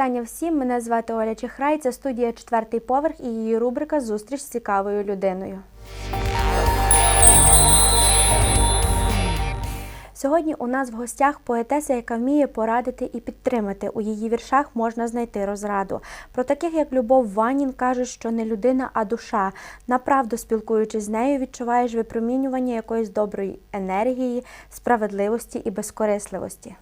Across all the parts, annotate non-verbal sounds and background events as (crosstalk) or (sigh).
Вітання всім. Мене звати Оля Чехрай. Це студія четвертий поверх і її рубрика Зустріч з цікавою людиною. Сьогодні у нас в гостях поетеса, яка вміє порадити і підтримати. У її віршах можна знайти розраду. Про таких, як Любов Ванін, кажуть, що не людина, а душа. Направду, спілкуючись з нею, відчуваєш випромінювання якоїсь доброї енергії, справедливості і безкорисливості.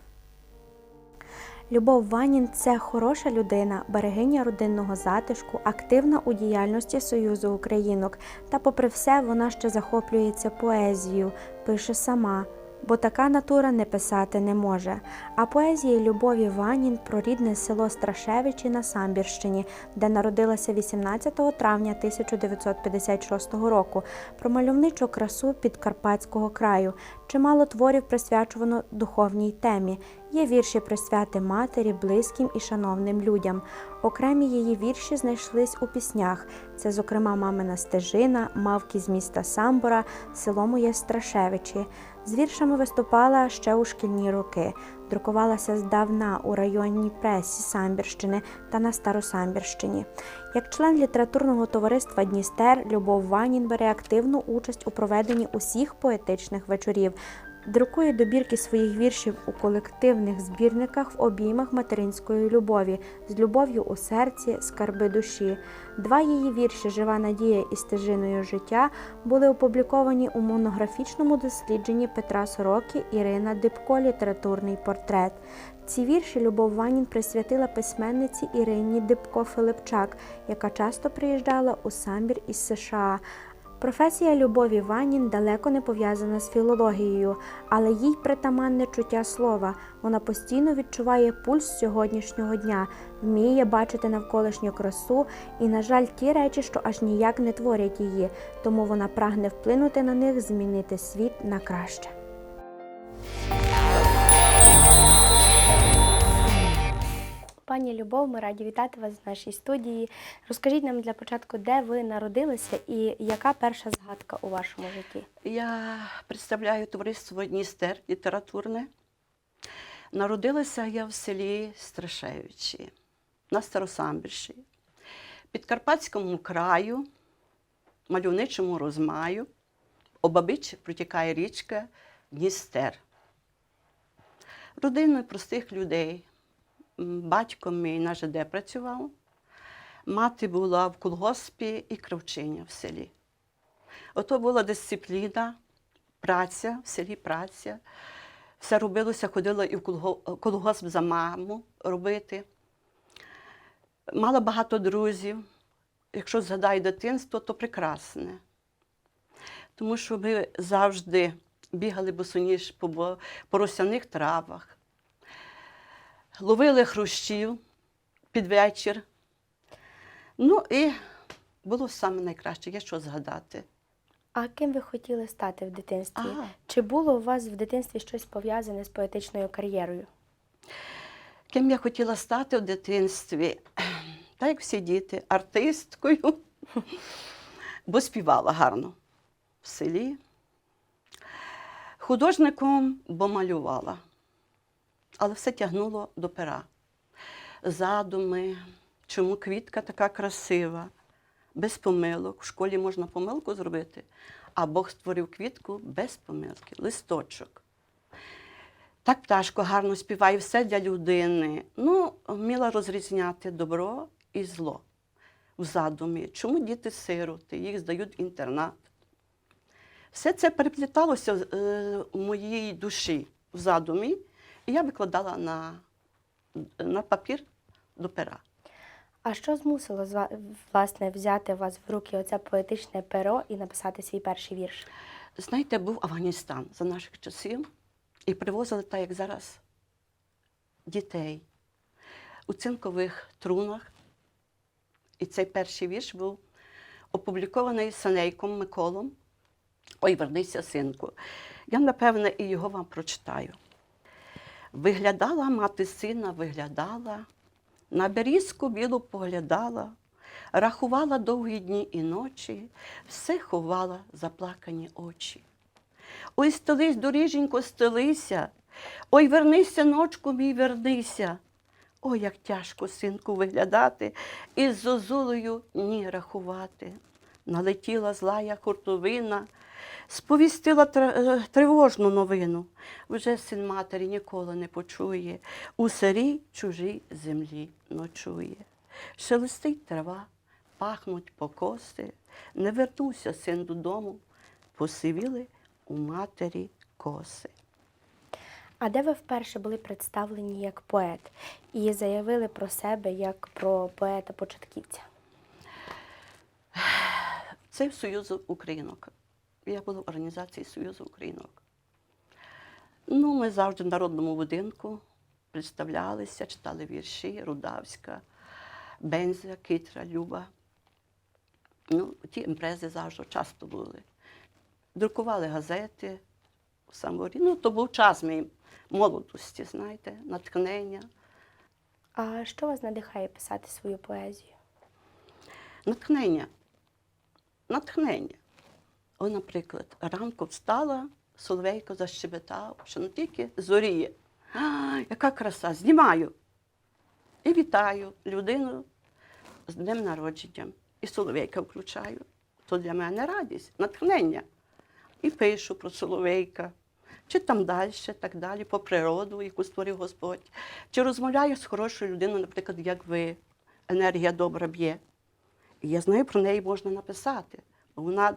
Любов Ванін це хороша людина, берегиня родинного затишку, активна у діяльності Союзу Українок. Та, попри все, вона ще захоплюється поезією, пише сама. Бо така натура не писати не може. А поезії Любові Ванін про рідне село Страшевичі на Самбірщині, де народилася 18 травня 1956 року, про мальовничу красу Підкарпатського краю. Чимало творів присвячувано духовній темі. Є вірші присвяти матері, близьким і шановним людям. Окремі її вірші знайшлись у піснях. Це, зокрема, мамина стежина, мавки з міста Самбора, село моє Страшевичі. З віршами виступала ще у шкільні роки. Друкувалася здавна у районній пресі Самбірщини та на Старосамбірщині. Як член літературного товариства Дністер, Любов Ванін бере активну участь у проведенні усіх поетичних вечорів. Друкує добірки своїх віршів у колективних збірниках в обіймах материнської любові, з любов'ю у серці, скарби душі. Два її вірші Жива надія і стежиною життя були опубліковані у монографічному дослідженні Петра Сороки Ірина Дибко Літературний портрет. Ці вірші Любов Ванін присвятила письменниці Ірині Дибко Филипчак, яка часто приїжджала у Самбір із США. Професія Любові Ванін далеко не пов'язана з філологією, але їй притаманне чуття слова. Вона постійно відчуває пульс сьогоднішнього дня, вміє бачити навколишню красу і, на жаль, ті речі, що аж ніяк не творять її, тому вона прагне вплинути на них, змінити світ на краще. Пані Любов, ми раді вітати вас в нашій студії. Розкажіть нам для початку, де ви народилися і яка перша згадка у вашому житті? Я представляю товариство Дністер літературне. Народилася я в селі Страшевичі на Старосамбірщі, Підкарпатському краю, мальовничому розмаю, обабич протікає річка Дністер. Родиною простих людей. Батько мій на ЖД працював, мати була в колгоспі і кравчиня в селі. Ото була дисципліна, праця, в селі праця. Все робилося, ходила і в колгосп за маму робити. Мала багато друзів. Якщо згадаю дитинство, то прекрасне. Тому що ми завжди бігали босоніж по, бо- по росяних травах, ловили хрущів під вечір. Ну і було саме найкраще, є що згадати. А ким ви хотіли стати в дитинстві? А. Чи було у вас в дитинстві щось пов'язане з поетичною кар'єрою? Ким я хотіла стати в дитинстві, так як всі діти, артисткою, (laughs) бо співала гарно в селі. Художником, бо малювала, але все тягнуло до пера. Задуми, чому квітка така красива, без помилок. В школі можна помилку зробити, а Бог створив квітку без помилки, листочок. Так пташко гарно співає все для людини. Ну, вміла розрізняти добро і зло в задумі. Чому діти сироти, їх здають в інтернат. Все це перепліталося е, в моїй душі в задумі, і я викладала на, на папір до пера. А що змусило власне взяти вас в руки оце поетичне перо і написати свій перший вірш? Знаєте, був Афганістан за наших часів, і привозили, так як зараз, дітей у цинкових трунах. І цей перший вірш був опублікований Санейком Миколом. Ой, вернися, синку. Я, напевне, і його вам прочитаю. Виглядала мати сина, виглядала, на берізку білу поглядала, рахувала довгі дні і ночі, все ховала заплакані очі. Ой, стелись, доріженько, стелися, ой, вернися, ночку мій, вернися, Ой, як тяжко, синку, виглядати, із зозулею ні рахувати. Налетіла злая хуртовина, сповістила е, тривожну новину. Вже син матері ніколи не почує, у сирій чужій землі ночує. Шелестить трава, пахнуть покоси, не вернувся син додому, посивіли у матері коси. А де ви вперше були представлені як поет і заявили про себе як про поета-початківця? Це в Союзу Українок. Я була в організації Союзу Українок. Ну, ми завжди в народному будинку представлялися, читали вірші Рудавська, Бензя, Китра, Люба. Ну, ті імпрези завжди часто були. Друкували газети в саморі. Ну, то був час мій молодості, знаєте, натхнення. А що вас надихає писати свою поезію? Натхнення. Натхнення. О, наприклад, ранку встала, Соловейко защебетав, що не тільки зоріє. А, яка краса! Знімаю. І вітаю людину з днем народження. І Соловейка включаю. То для мене радість, натхнення. І пишу про Соловейка. Чи там далі, так далі, по природу, яку створив Господь. Чи розмовляю з хорошою людиною, наприклад, як ви. Енергія добра б'є. І я знаю, про неї можна написати. Вона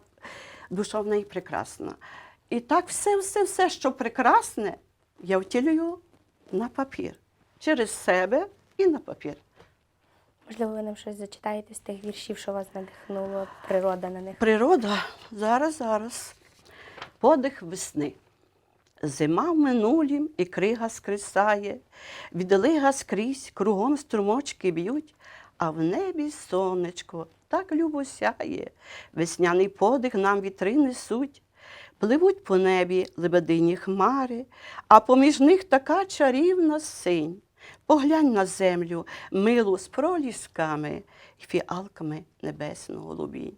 душа в неї прекрасна. І так все, все, все, що прекрасне, я втілюю на папір. Через себе і на папір. Можливо, ви нам щось зачитаєте з тих віршів, що вас надихнуло, природа на них. Природа зараз, зараз. Подих весни. Зима в минулім і крига скрисає, відлига скрізь, кругом струмочки б'ють, а в небі сонечко так любо сяє, весняний подих нам вітри несуть. Пливуть по небі лебедині хмари, а поміж них така чарівна синь. Поглянь на землю, милу з пролісками і фіалками небесного голубінь.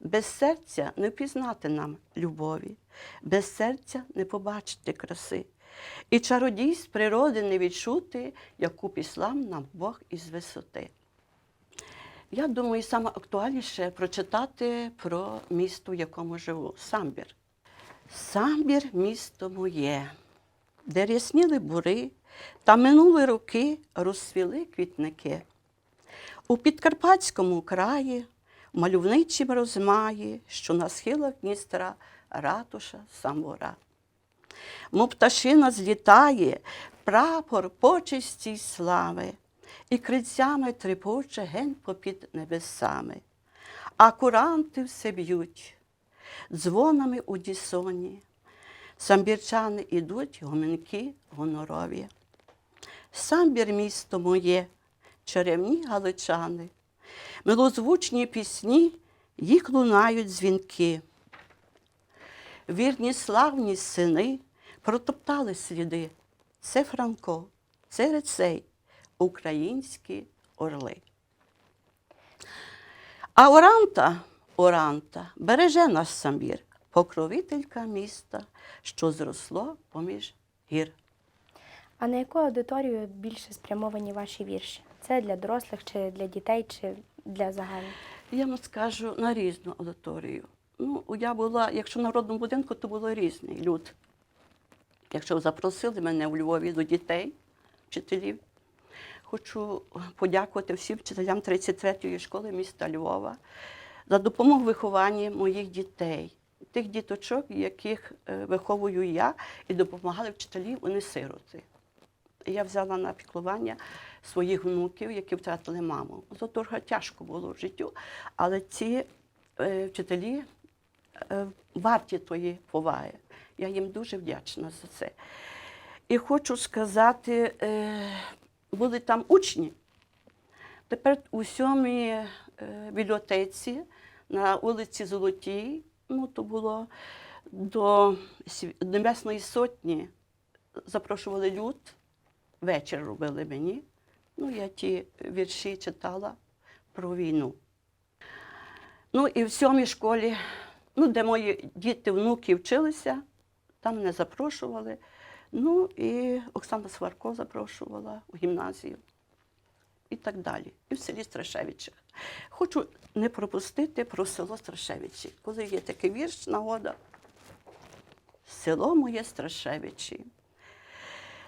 Без серця не впізнати нам любові, без серця не побачити краси, і чародійств природи не відчути, яку післав нам Бог із висоти. Я думаю, саме актуальніше прочитати про місто, в якому живу Самбір. Самбір місто моє, де рясніли бури, та минули роки розсвіли квітники. У Підкарпатському краї, в розмаї, що на схилах Дністра ратуша самора. Мов пташина злітає, прапор почесті й слави, і крильцями трепоче ген попід небесами, а куранти все б'ють, дзвонами у дісоні, самбірчани ідуть гомінки гонорові. Самбір місто моє, чарівні галичани, милозвучні пісні, їх лунають дзвінки. Вірні славні сини протоптали сліди. Це Франко, це Рецей, українські орли. А Оранта, Оранта береже наш самбір, покровителька міста, що зросло поміж гір. А на яку аудиторію більше спрямовані ваші вірші? Це для дорослих, чи для дітей, чи для загальних? Я вам скажу на різну аудиторію. Ну, я була, якщо в народному будинку, то було різний люд. Якщо запросили мене у Львові до дітей, вчителів, хочу подякувати всім вчителям 33-ї школи міста Львова за допомогу вихованні моїх дітей, тих діточок, яких е, виховую я, і допомагали вчителі, вони сироти. Я взяла на піклування своїх внуків, які втратили маму. Це трохи тяжко було в життю, але ці е, вчителі е, варті тої поваги. Я їм дуже вдячна за це. І хочу сказати, е, були там учні. Тепер у сьомій е, бібліотеці на вулиці Золотій, ну то було до Небесної сотні, запрошували люд, вечір робили мені. Ну, я ті вірші читала про війну. Ну і в сьомій школі, ну, де мої діти, внуки вчилися, там мене запрошували. Ну і Оксана Сварко запрошувала у гімназію. і так далі. І в селі Страшевичах. Хочу не пропустити про село Страшевичі. Коли є такий вірш, нагода. Село моє Страшевичі.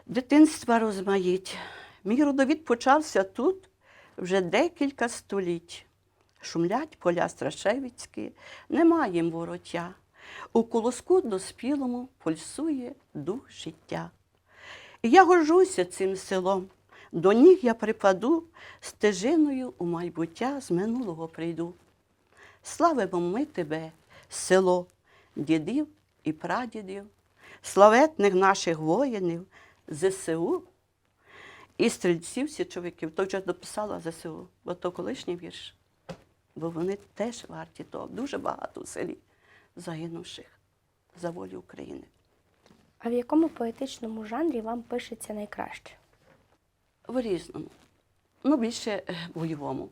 Дитинства розмаїть. Мій родовід почався тут вже декілька століть. Шумлять поля Страшевицькі, нема їм вороття. У колоску доспілому пульсує дух життя. Я горжуся цим селом. До ніг я припаду, стежиною у майбуття з минулого прийду. Славимо ми тебе, село, дідів і прадідів, славетних наших воїнів, ЗСУ і стрільців січовиків. То вже дописала ЗСУ, бо то колишній вірш. Бо вони теж варті того. Дуже багато в селі загинувших за волю України. А в якому поетичному жанрі вам пишеться найкраще? В різному. Ну, більше е, бойовому.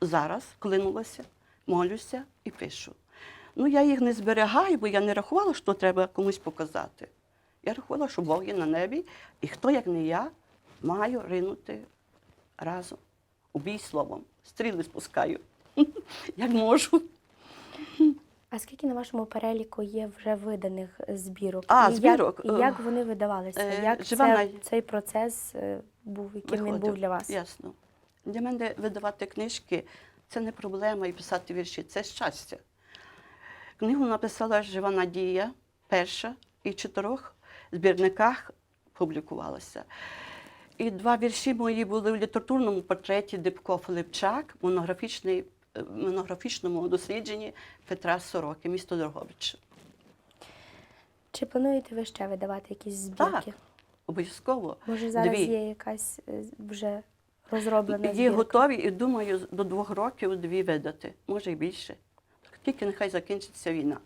Зараз клинулася, молюся і пишу. Ну, я їх не зберігаю, бо я не рахувала, що треба комусь показати. Я рахувала, що Бог є на небі, і хто, як не я, маю ринути разом. У бій словом. Стріли спускаю, (laughs) як можу. А скільки на вашому переліку є вже виданих збірок? А, і збірок? Як, і як вони видавалися? Е, як це, цей процес е, був, яким він був для вас? Ясно. Для мене видавати книжки це не проблема і писати вірші, це щастя. Книгу написала Жива Надія, перша, і в чотирьох збірниках публікувалася. І два вірші мої були в літературному портреті Дибко Филипчак, монографічний, е, монографічному дослідженні Петра Сороки, місто Дрогобич. Чи плануєте ви ще видавати якісь збірки? Так, обов'язково. Може, зараз Дві. є якась е, вже розроблена Є збірка? готові і думаю, до двох років дві видати, може і більше. Тільки нехай закінчиться війна.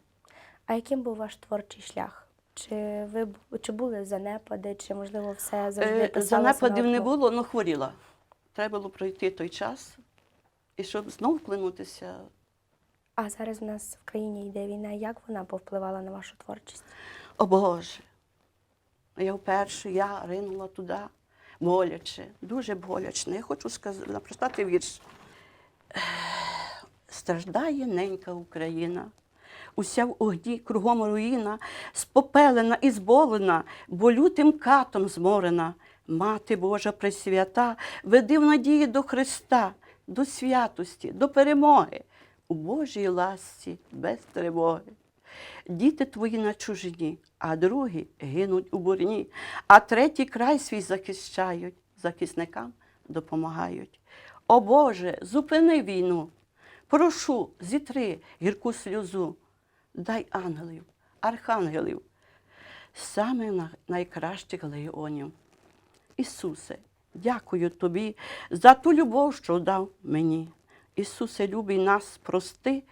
А яким був ваш творчий шлях? Чи ви чи були занепади, чи можливо все завжди Е, Занепадів не було, але хворіла. Треба було пройти той час, і щоб знову вклинутися. А зараз в нас в країні йде війна. Як вона повпливала на вашу творчість? О Боже! Я вперше я ринула туди боляче, дуже боляче. Я хочу сказати, напростати вірш. Страждає ненька Україна. Уся в огні кругом руїна, спопелена і зболена, бо лютим катом зморена. Мати Божа Пресвята, веди в надії до Христа, до святості, до перемоги, у Божій ласці без тривоги. Діти твої на чужині, а другі гинуть у бурні, а треті край свій захищають, захисникам допомагають. О Боже, зупини війну, прошу, зітри гірку сльозу, дай ангелів, архангелів, самих найкращих легіонів. Ісусе, дякую тобі за ту любов, що дав мені. Ісусе, любий нас, прости,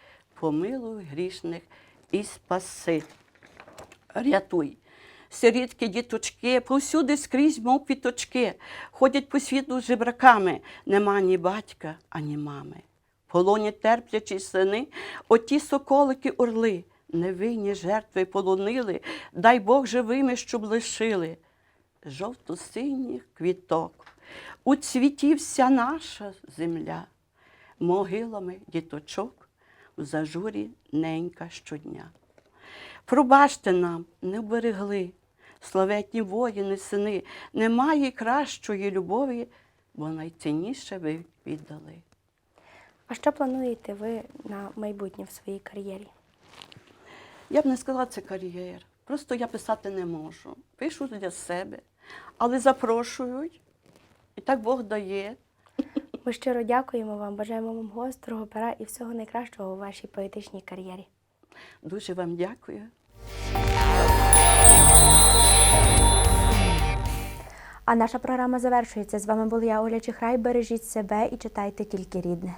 помилуй грішних і спаси. Рятуй. Сирітки, діточки, повсюди скрізь, мов квіточки, ходять по світу з жебраками, нема ні батька, ані мами. В полоні терплячі сини, оті соколики орли, невинні жертви полонили, дай Бог живими, щоб лишили жовто-синіх квіток. У цвіті вся наша земля, могилами діточок в зажурі ненька щодня. Пробачте нам, не вберегли, славетні воїни, сини, немає кращої любові, бо найцінніше ви віддали. А що плануєте ви на майбутнє в своїй кар'єрі? Я б не сказала, це кар'єр. Просто я писати не можу. Пишу для себе, але запрошують, так Бог дає. Ми щиро дякуємо вам, бажаємо вам гострого пера і всього найкращого у вашій поетичній кар'єрі. Дуже вам дякую. А наша програма завершується. З вами була я, Оля Чихрай. Бережіть себе і читайте тільки рідне.